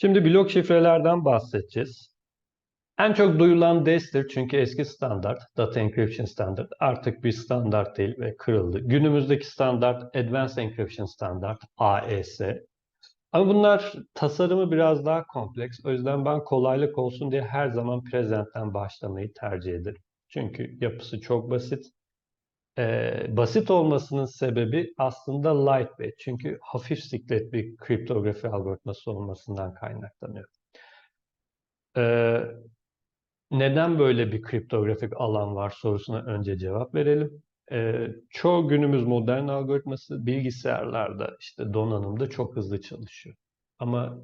Şimdi blok şifrelerden bahsedeceğiz. En çok duyulan DES'tir çünkü eski standart, Data Encryption Standard artık bir standart değil ve kırıldı. Günümüzdeki standart Advanced Encryption Standard, AES. Ama bunlar tasarımı biraz daha kompleks. O yüzden ben kolaylık olsun diye her zaman Present'ten başlamayı tercih ederim. Çünkü yapısı çok basit. Ee, basit olmasının sebebi aslında lightweight. Çünkü hafif siklet bir kriptografi algoritması olmasından kaynaklanıyor. Ee, neden böyle bir kriptografik alan var sorusuna önce cevap verelim. Ee, çoğu günümüz modern algoritması bilgisayarlarda, işte donanımda çok hızlı çalışıyor. Ama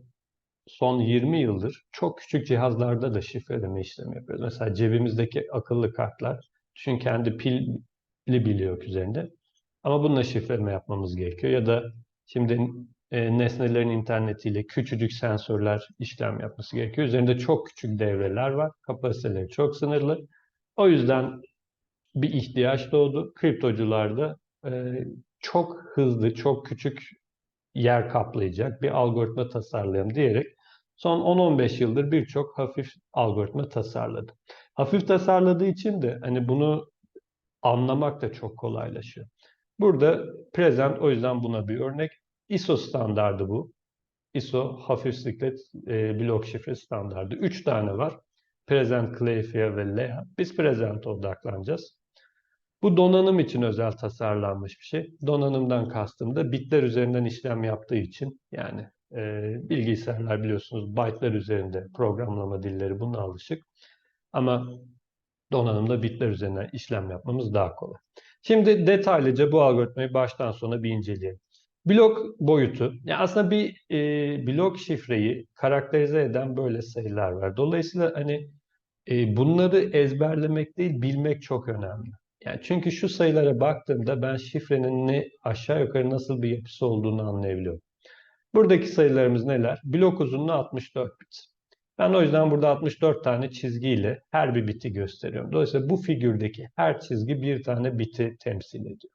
son 20 yıldır çok küçük cihazlarda da şifreleme işlemi yapıyoruz. Mesela cebimizdeki akıllı kartlar, düşün kendi pili biliyor üzerinde. Ama bununla şifreleme yapmamız gerekiyor. Ya da şimdi e, nesnelerin internetiyle küçücük sensörler işlem yapması gerekiyor. Üzerinde çok küçük devreler var. Kapasiteleri çok sınırlı. O yüzden bir ihtiyaç doğdu. Kriptocularda e, çok hızlı, çok küçük yer kaplayacak bir algoritma tasarlayalım diyerek son 10-15 yıldır birçok hafif algoritma tasarladı. Hafif tasarladığı için de hani bunu anlamak da çok kolaylaşıyor. Burada present o yüzden buna bir örnek. ISO standardı bu. ISO hafif siklet e, blok şifre standardı. Üç tane var. Present, Clayfair ve Lea. Biz present odaklanacağız. Bu donanım için özel tasarlanmış bir şey. Donanımdan kastım da bitler üzerinden işlem yaptığı için yani e, bilgisayarlar biliyorsunuz byte'lar üzerinde programlama dilleri buna alışık. Ama donanımda bitler üzerinden işlem yapmamız daha kolay. Şimdi detaylıca bu algoritmayı baştan sona bir inceleyelim. Blok boyutu, yani aslında bir e, blok şifreyi karakterize eden böyle sayılar var. Dolayısıyla hani e, bunları ezberlemek değil, bilmek çok önemli. Yani çünkü şu sayılara baktığımda ben şifrenin ne aşağı yukarı nasıl bir yapısı olduğunu anlayabiliyorum. Buradaki sayılarımız neler? Blok uzunluğu 64 bit. Ben o yüzden burada 64 tane çizgiyle her bir biti gösteriyorum. Dolayısıyla bu figürdeki her çizgi bir tane biti temsil ediyor.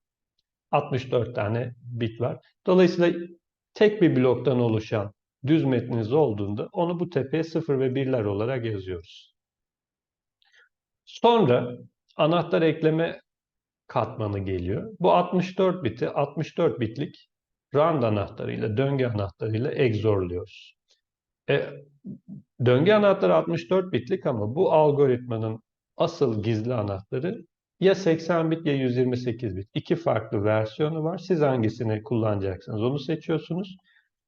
64 tane bit var. Dolayısıyla tek bir bloktan oluşan düz metniniz olduğunda onu bu tepeye 0 ve 1'ler olarak yazıyoruz. Sonra anahtar ekleme katmanı geliyor. Bu 64 biti 64 bitlik round anahtarıyla, döngü anahtarıyla XOR'luyoruz. E, döngü anahtarı 64 bitlik ama bu algoritmanın asıl gizli anahtarı ya 80 bit ya 128 bit. İki farklı versiyonu var. Siz hangisini kullanacaksınız onu seçiyorsunuz.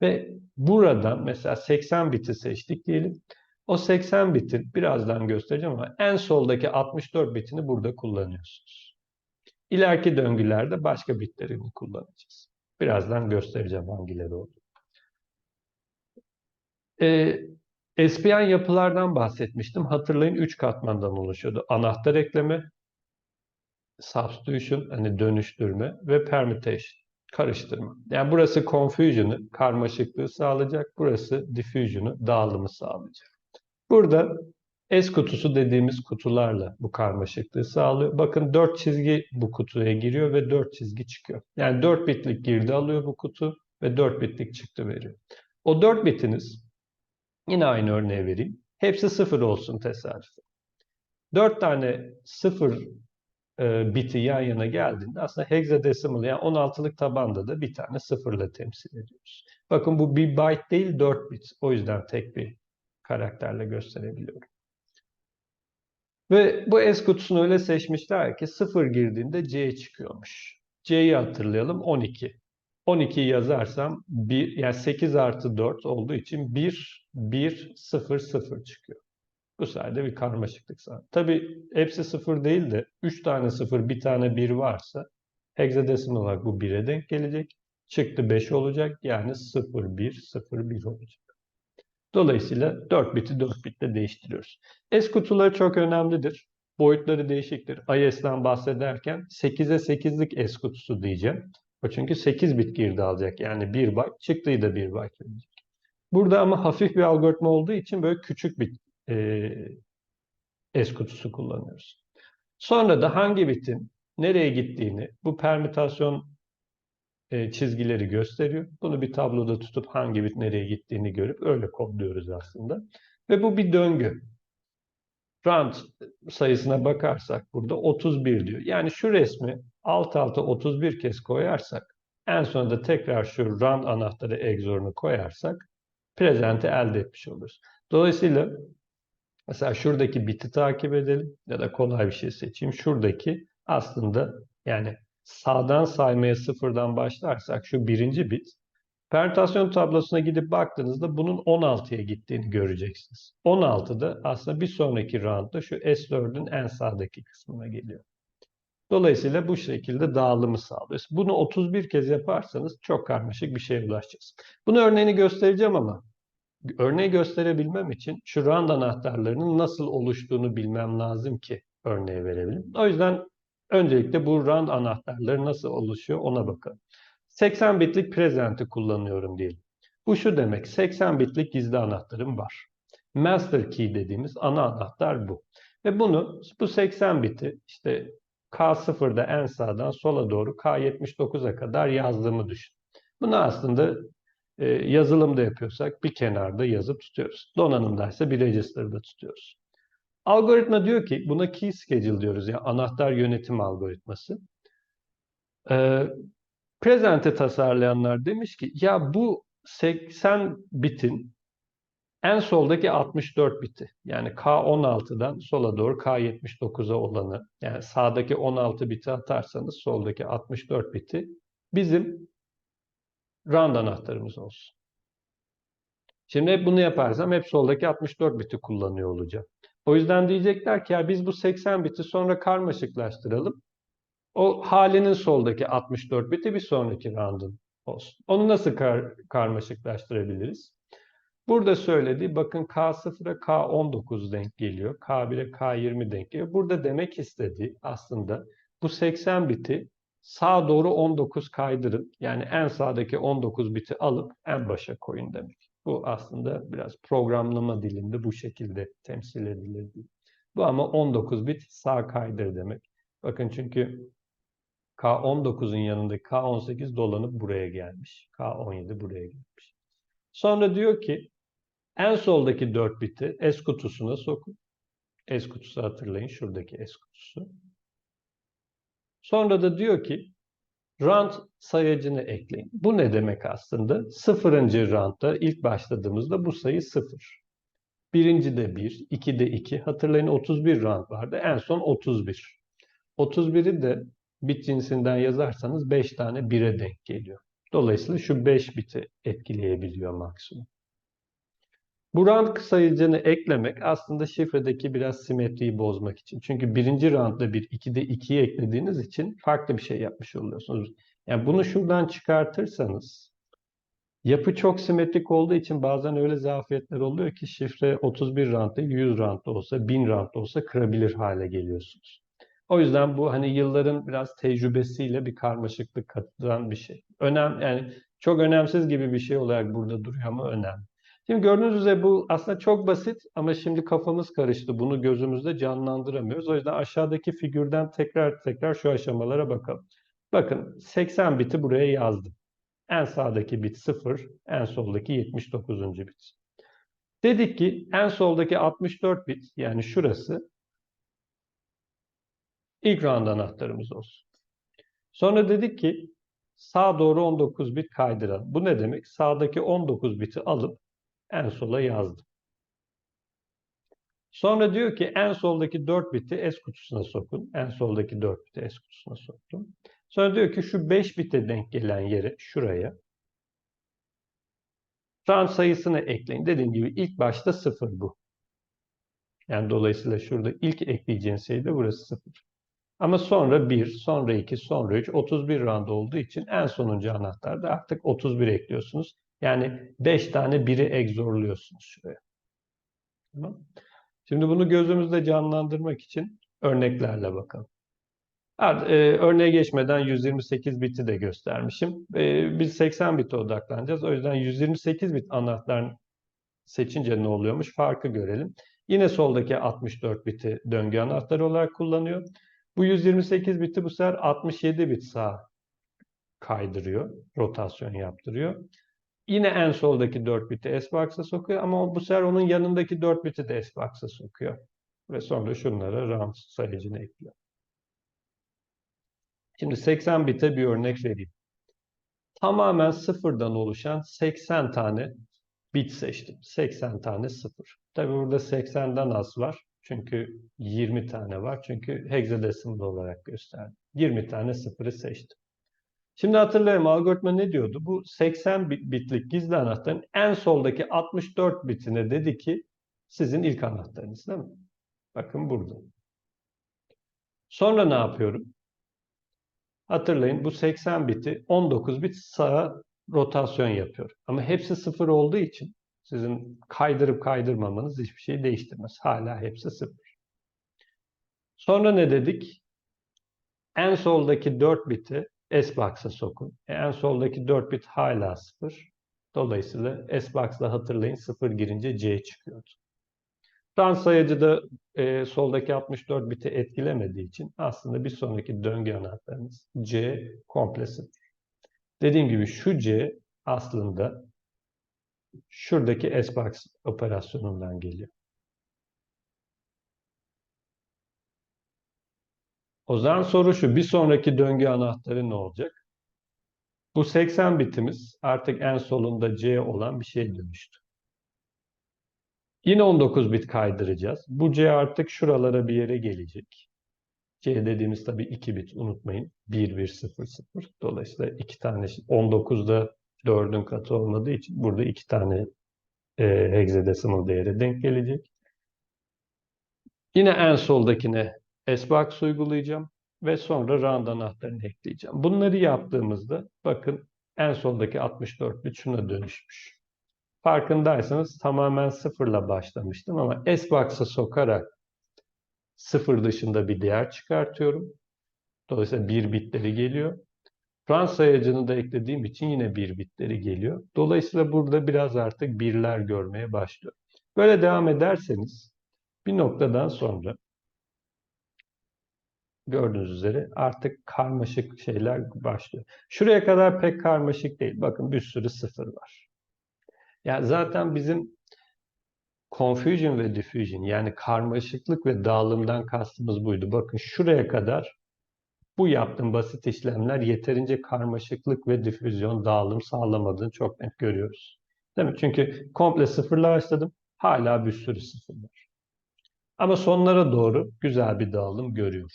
Ve buradan mesela 80 biti seçtik diyelim. O 80 bitin birazdan göstereceğim ama en soldaki 64 bitini burada kullanıyorsunuz. İleriki döngülerde başka bitlerini kullanacağız. Birazdan göstereceğim hangileri oldu. Ee, SPN yapılardan bahsetmiştim. Hatırlayın 3 katmandan oluşuyordu. Anahtar ekleme, substitution hani dönüştürme ve permutation karıştırma. Yani burası confusion'ı, karmaşıklığı sağlayacak. Burası diffusion'ı, dağılımı sağlayacak. Burada S kutusu dediğimiz kutularla bu karmaşıklığı sağlıyor. Bakın 4 çizgi bu kutuya giriyor ve 4 çizgi çıkıyor. Yani 4 bitlik girdi alıyor bu kutu ve 4 bitlik çıktı veriyor. O 4 bitiniz yine aynı örneği vereyim. Hepsi 0 olsun tesadüfen. 4 tane 0 e, biti yan yana geldiğinde aslında hexadecimal yani 16'lık tabanda da bir tane sıfırla temsil ediyoruz. Bakın bu bir byte değil 4 bit. O yüzden tek bir karakterle gösterebiliyorum. Ve bu S kutusunu öyle seçmişler ki 0 girdiğinde C çıkıyormuş. C'yi hatırlayalım 12. 12'yi yazarsam 1, yani 8 artı 4 olduğu için 1, 1, 0, 0 çıkıyor. Bu sayede bir karmaşıklık sağlar. Tabi hepsi 0 değil de 3 tane 0, bir tane 1 varsa hexadesimal olarak bu 1'e denk gelecek. Çıktı 5 olacak. Yani 0, 1, 0, 1 olacak. Dolayısıyla 4 biti 4 bitle değiştiriyoruz. S kutuları çok önemlidir. Boyutları değişiktir. IS'den bahsederken 8'e 8'lik S kutusu diyeceğim. O çünkü 8 bit girdi alacak. Yani 1 byte çıktıyı da 1 byte verecek. Burada ama hafif bir algoritma olduğu için böyle küçük bir e, S kutusu kullanıyoruz. Sonra da hangi bitin nereye gittiğini bu permütasyon e, çizgileri gösteriyor. Bunu bir tabloda tutup hangi bit nereye gittiğini görüp öyle kodluyoruz aslında. Ve bu bir döngü. Round sayısına bakarsak burada 31 diyor. Yani şu resmi alt alta 31 kez koyarsak en sonunda tekrar şu round anahtarı egzorunu koyarsak present'i elde etmiş oluruz. Dolayısıyla mesela şuradaki biti takip edelim ya da kolay bir şey seçeyim. Şuradaki aslında yani sağdan saymaya sıfırdan başlarsak şu birinci bit permütasyon tablosuna gidip baktığınızda bunun 16'ya gittiğini göreceksiniz. 16 da aslında bir sonraki roundda şu S4'ün en sağdaki kısmına geliyor. Dolayısıyla bu şekilde dağılımı sağlıyoruz. Bunu 31 kez yaparsanız çok karmaşık bir şeye ulaşacağız. Bunu örneğini göstereceğim ama örneği gösterebilmem için şu round anahtarlarının nasıl oluştuğunu bilmem lazım ki örneği verebilirim. O yüzden öncelikle bu round anahtarları nasıl oluşuyor ona bakalım. 80 bitlik present'i kullanıyorum diyelim. Bu şu demek, 80 bitlik gizli anahtarım var. Master key dediğimiz ana anahtar bu. Ve bunu, bu 80 biti işte K0'da en sağdan sola doğru K79'a kadar yazdığımı düşün. Bunu aslında e, yazılımda yapıyorsak bir kenarda yazıp tutuyoruz. Donanımdaysa bir register'da tutuyoruz. Algoritma diyor ki, buna key schedule diyoruz ya yani anahtar yönetim algoritması. Ee, Present'e tasarlayanlar demiş ki ya bu 80 bitin en soldaki 64 biti yani K16'dan sola doğru K79'a olanı yani sağdaki 16 biti atarsanız soldaki 64 biti bizim round anahtarımız olsun. Şimdi hep bunu yaparsam hep soldaki 64 biti kullanıyor olacağım. O yüzden diyecekler ki ya biz bu 80 biti sonra karmaşıklaştıralım. O halinin soldaki 64 biti bir sonraki round'un olsun. Onu nasıl kar karmaşıklaştırabiliriz? Burada söylediği bakın K0'a K19 denk geliyor. K1'e K20 denk geliyor. Burada demek istediği aslında bu 80 biti sağa doğru 19 kaydırın. Yani en sağdaki 19 biti alıp en başa koyun demek. Bu aslında biraz programlama dilinde bu şekilde temsil edilir. Bu ama 19 bit sağ kaydır demek. Bakın çünkü K19'un yanındaki K18 dolanıp buraya gelmiş. K17 buraya gelmiş. Sonra diyor ki en soldaki 4 biti S kutusuna sokun. S kutusu hatırlayın. Şuradaki S kutusu. Sonra da diyor ki rant sayacını ekleyin. Bu ne demek aslında? Sıfırıncı rantta ilk başladığımızda bu sayı sıfır. Birinci de 1, iki de 2. Hatırlayın 31 rant vardı. En son 31. 31'i de bit cinsinden yazarsanız 5 tane 1'e denk geliyor. Dolayısıyla şu 5 biti etkileyebiliyor maksimum. Bu rant sayıcını eklemek aslında şifredeki biraz simetriyi bozmak için. Çünkü birinci rantta bir, ikide ikiyi eklediğiniz için farklı bir şey yapmış oluyorsunuz. Yani bunu şuradan çıkartırsanız yapı çok simetrik olduğu için bazen öyle zafiyetler oluyor ki şifre 31 rantta, 100 rantta olsa, 1000 rantta olsa kırabilir hale geliyorsunuz. O yüzden bu hani yılların biraz tecrübesiyle bir karmaşıklık katılan bir şey. Önem yani çok önemsiz gibi bir şey olarak burada duruyor ama önemli. Şimdi gördüğünüz üzere bu aslında çok basit ama şimdi kafamız karıştı. Bunu gözümüzde canlandıramıyoruz. O yüzden aşağıdaki figürden tekrar tekrar şu aşamalara bakalım. Bakın 80 biti buraya yazdım. En sağdaki bit 0, en soldaki 79. bit. Dedik ki en soldaki 64 bit yani şurası ilk round anahtarımız olsun. Sonra dedik ki sağ doğru 19 bit kaydıralım. Bu ne demek? Sağdaki 19 biti alıp en sola yazdım. Sonra diyor ki en soldaki 4 biti S kutusuna sokun. En soldaki 4 biti S kutusuna soktum. Sonra diyor ki şu 5 bite denk gelen yere şuraya round sayısını ekleyin. Dediğim gibi ilk başta 0 bu. Yani dolayısıyla şurada ilk ekleyeceğin sayı da burası 0. Ama sonra 1, sonra 2, sonra 3, 31 round olduğu için en sonuncu anahtarda artık 31 ekliyorsunuz. Yani 5 tane 1'i egzorluyorsunuz şuraya. Tamam. Şimdi bunu gözümüzde canlandırmak için örneklerle bakalım. Evet, örneğe geçmeden 128 biti de göstermişim. E, biz 80 bite odaklanacağız. O yüzden 128 bit anahtar seçince ne oluyormuş farkı görelim. Yine soldaki 64 biti döngü anahtarı olarak kullanıyor. Bu 128 biti bu sefer 67 bit sağ kaydırıyor, rotasyon yaptırıyor. Yine en soldaki 4 biti S-Box'a sokuyor ama bu sefer onun yanındaki 4 biti de S-Box'a sokuyor. Ve sonra şunlara round sayıcını ekliyor. Şimdi 80 bite bir örnek vereyim. Tamamen sıfırdan oluşan 80 tane bit seçtim. 80 tane sıfır. Tabi burada 80'den az var. Çünkü 20 tane var. Çünkü hexadecimal olarak gösterdim. 20 tane sıfırı seçtim. Şimdi hatırlayalım algoritma ne diyordu? Bu 80 bitlik gizli anahtarın en soldaki 64 bitine dedi ki sizin ilk anahtarınız değil mi? Bakın burada. Sonra ne yapıyorum? Hatırlayın bu 80 biti 19 bit sağa rotasyon yapıyor. Ama hepsi sıfır olduğu için sizin kaydırıp kaydırmamanız hiçbir şey değiştirmez. Hala hepsi sıfır. Sonra ne dedik? En soldaki 4 biti S-Box'a sokun. E, en soldaki 4 bit hala 0. Dolayısıyla S-Box'la hatırlayın 0 girince C çıkıyordu. Trans sayıcı da e, soldaki 64 biti etkilemediği için aslında bir sonraki döngü anahtarımız C komple 0. Dediğim gibi şu C aslında şuradaki S-Box operasyonundan geliyor. O zaman soru şu, bir sonraki döngü anahtarı ne olacak? Bu 80 bitimiz artık en solunda C olan bir şey dönüştü. Yine 19 bit kaydıracağız. Bu C artık şuralara bir yere gelecek. C dediğimiz tabii 2 bit unutmayın. 1, 1, 0, 0. Dolayısıyla 2 tane 19'da 4'ün katı olmadığı için burada 2 tane e, hexadecimal değeri denk gelecek. Yine en soldakine S-Box uygulayacağım ve sonra round anahtarını ekleyeceğim. Bunları yaptığımızda bakın en soldaki 64 bit şuna dönüşmüş. Farkındaysanız tamamen sıfırla başlamıştım ama S-Box'a sokarak sıfır dışında bir değer çıkartıyorum. Dolayısıyla bir bitleri geliyor. Trans sayacını da eklediğim için yine bir bitleri geliyor. Dolayısıyla burada biraz artık birler görmeye başlıyor. Böyle devam ederseniz bir noktadan sonra gördüğünüz üzere artık karmaşık şeyler başlıyor. Şuraya kadar pek karmaşık değil. Bakın bir sürü sıfır var. Yani zaten bizim confusion ve diffusion yani karmaşıklık ve dağılımdan kastımız buydu. Bakın şuraya kadar bu yaptığım basit işlemler yeterince karmaşıklık ve difüzyon, dağılım sağlamadığını çok net görüyoruz. Değil mi? Çünkü komple sıfırla başladım. Hala bir sürü sıfır var. Ama sonlara doğru güzel bir dağılım görüyorum.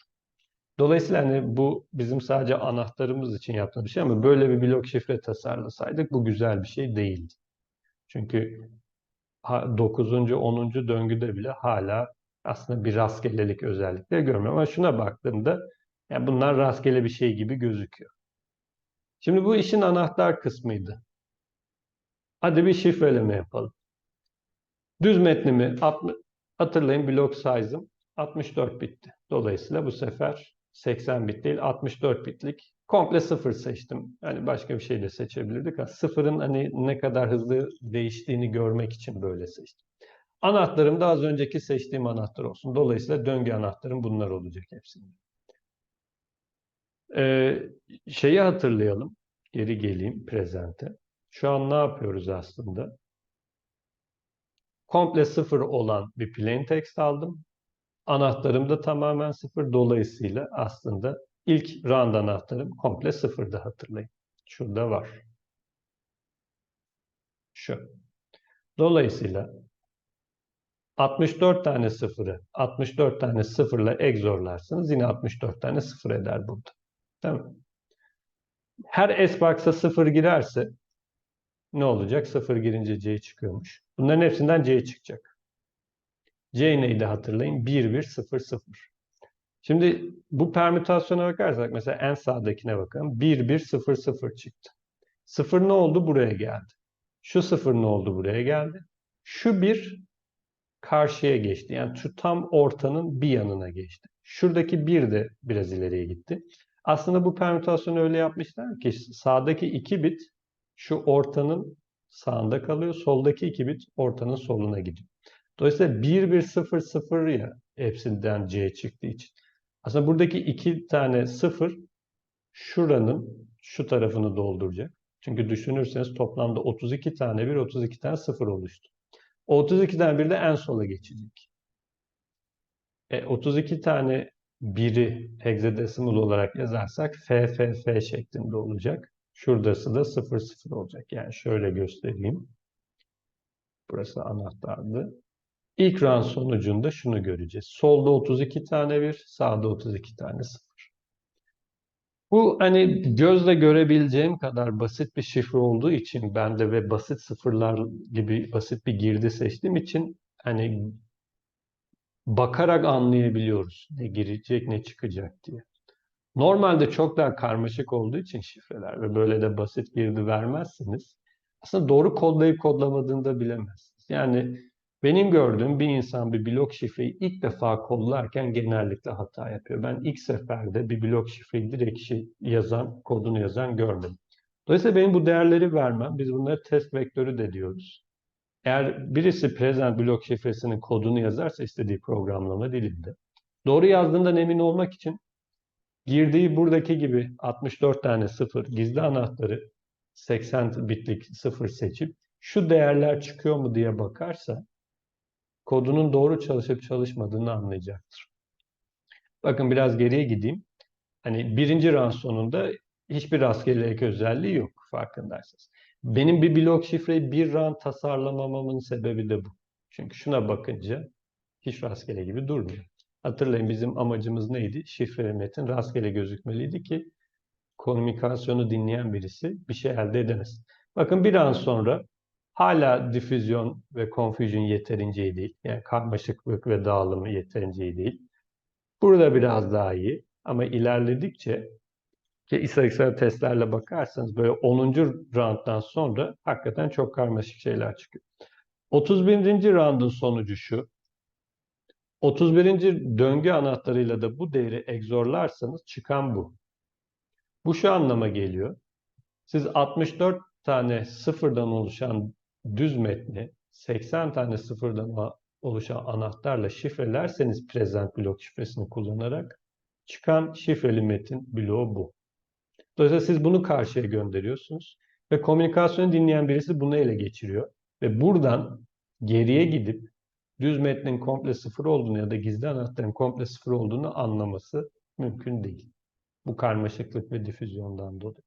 Dolayısıyla hani bu bizim sadece anahtarımız için yaptığımız şey ama böyle bir blok şifre tasarlasaydık bu güzel bir şey değildi. Çünkü 9. 10. döngüde bile hala aslında bir rastgelelik özellikleri görmüyorum. Ama şuna baktığımda yani bunlar rastgele bir şey gibi gözüküyor. Şimdi bu işin anahtar kısmıydı. Hadi bir şifreleme yapalım. Düz metnimi hatırlayın blok size'ım 64 bitti. Dolayısıyla bu sefer 80 bit değil 64 bitlik komple sıfır seçtim. Yani başka bir şey de seçebilirdik. Sıfırın hani ne kadar hızlı değiştiğini görmek için böyle seçtim. Anahtarım da az önceki seçtiğim anahtar olsun. Dolayısıyla döngü anahtarım bunlar olacak hepsinde. Ee, şeyi hatırlayalım. Geri geleyim prezente. Şu an ne yapıyoruz aslında? Komple sıfır olan bir plain text aldım. Anahtarım da tamamen sıfır. Dolayısıyla aslında ilk round anahtarım komple sıfırda hatırlayın. Şurada var. Şu. Dolayısıyla 64 tane sıfırı 64 tane sıfırla egzorlarsınız. Yine 64 tane sıfır eder burada. Mi? Her S-Box'a sıfır girerse ne olacak? Sıfır girince C çıkıyormuş. Bunların hepsinden C çıkacak. C neydi hatırlayın? 1, 1, 0, 0. Şimdi bu permütasyona bakarsak mesela en sağdakine bakalım. 1, 1, 0, 0 çıktı. 0 ne oldu? Buraya geldi. Şu 0 ne oldu? Buraya geldi. Şu 1 karşıya geçti. Yani şu tam ortanın bir yanına geçti. Şuradaki 1 de biraz ileriye gitti. Aslında bu permütasyonu öyle yapmışlar ki sağdaki 2 bit şu ortanın sağında kalıyor. Soldaki 2 bit ortanın soluna gidiyor. Dolayısıyla 1, 1, 0, 0 ya hepsinden C çıktığı için. Aslında buradaki iki tane 0 şuranın şu tarafını dolduracak. Çünkü düşünürseniz toplamda 32 tane 1, 32 tane 0 oluştu. O 32 tane 1 de en sola geçecek. E, 32 tane 1'i hexadesimal olarak yazarsak FFF şeklinde olacak. Şurası da 0 0 olacak. Yani şöyle göstereyim. Burası anahtardı. İlk round sonucunda şunu göreceğiz. Solda 32 tane 1, sağda 32 tane 0. Bu hani gözle görebileceğim kadar basit bir şifre olduğu için ben de ve basit sıfırlar gibi basit bir girdi seçtiğim için hani bakarak anlayabiliyoruz ne girecek ne çıkacak diye. Normalde çok daha karmaşık olduğu için şifreler ve böyle de basit girdi vermezseniz aslında doğru kodlayıp kodlamadığını da bilemezsiniz. Yani benim gördüğüm bir insan bir blok şifreyi ilk defa kodlarken genellikle hata yapıyor. Ben ilk seferde bir blok şifreyi direkt şey yazan, kodunu yazan görmedim. Dolayısıyla benim bu değerleri vermem, biz bunları test vektörü de diyoruz. Eğer birisi present blok şifresinin kodunu yazarsa istediği programlama dilinde, doğru yazdığından emin olmak için girdiği buradaki gibi 64 tane sıfır gizli anahtarı 80 bitlik sıfır seçip şu değerler çıkıyor mu diye bakarsa kodunun doğru çalışıp çalışmadığını anlayacaktır. Bakın biraz geriye gideyim. Hani birinci round sonunda hiçbir rastgelelik özelliği yok farkındaysanız. Benim bir blok şifreyi bir round tasarlamamamın sebebi de bu. Çünkü şuna bakınca hiç rastgele gibi durmuyor. Hatırlayın bizim amacımız neydi? Şifre metin rastgele gözükmeliydi ki komünikasyonu dinleyen birisi bir şey elde edemez. Bakın bir an sonra hala difüzyon ve confusion yeterince iyi değil. Yani karmaşıklık ve dağılımı yeterince iyi değil. Burada biraz daha iyi ama ilerledikçe ki istatistiksel testlerle bakarsanız böyle 10. rounddan sonra hakikaten çok karmaşık şeyler çıkıyor. 31. roundun sonucu şu. 31. döngü anahtarıyla da bu değeri egzorlarsanız çıkan bu. Bu şu anlama geliyor. Siz 64 tane sıfırdan oluşan düz metni 80 tane sıfırdan oluşan anahtarla şifrelerseniz present blok şifresini kullanarak çıkan şifreli metin bloğu bu. Dolayısıyla siz bunu karşıya gönderiyorsunuz ve komünikasyonu dinleyen birisi bunu ele geçiriyor ve buradan geriye gidip düz metnin komple sıfır olduğunu ya da gizli anahtarın komple sıfır olduğunu anlaması mümkün değil. Bu karmaşıklık ve difüzyondan dolayı.